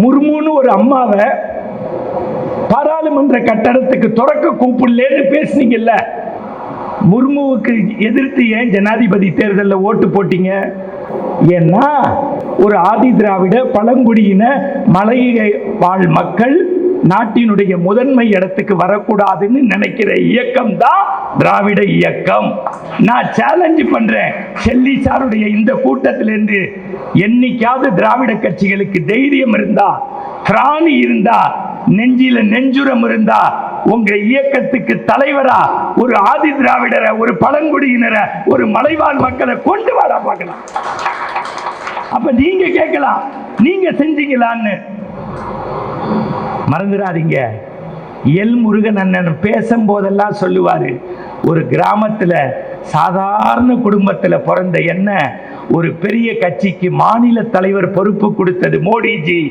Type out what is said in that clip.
முர்முன்னு ஒரு அம்மாவை பாராளுமன்ற கட்டடத்துக்கு தொடக்க கூப்பிடலேன்னு பேசுனீங்கல்ல. முர்முவுக்கு எதிர்த்து ஏன் ஜனாதிபதி தேர்தலில் ஓட்டு போட்டீங்க? ஏன்னா ஒரு ஆதி திராவிட பழங்குடியின மலையை வாழ் மக்கள் நாட்டினுடைய முதன்மை இடத்துக்கு வரக்கூடாதுன்னு நினைக்கிற இயக்கம் தான் திராவிட இயக்கம். நான் சேலஞ்சு பண்றேன். செல்லி சாருடைய இந்த கூட்டத்திலிருந்து என்னைக்காவது திராவிட கட்சிகளுக்கு தைரியம் இருந்தா பிராணி இருந்தா நெஞ்சில நெஞ்சுரம் இருந்தா உங்க இயக்கத்துக்கு தலைவரா ஒரு ஆதி திராவிடரை ஒரு பழங்குடியினரை ஒரு மலைவாழ் மக்களை கொண்டு வாடா பார்க்கலாம். அப்ப நீங்க கேட்கலாம். நீங்க செஞ்சீங்களான்னு. மறந்துடாதீங்க. எல் முருகன் அண்ணன் பேசும்போதெல்லாம் சொல்லுவார் ஒரு கிராமத்தில் சாதாரண குடும்பத்தில் பிறந்த என்ன ஒரு பெரிய கட்சிக்கு மாநில தலைவர் பொறுப்பு கொடுத்தது மோடிஜி.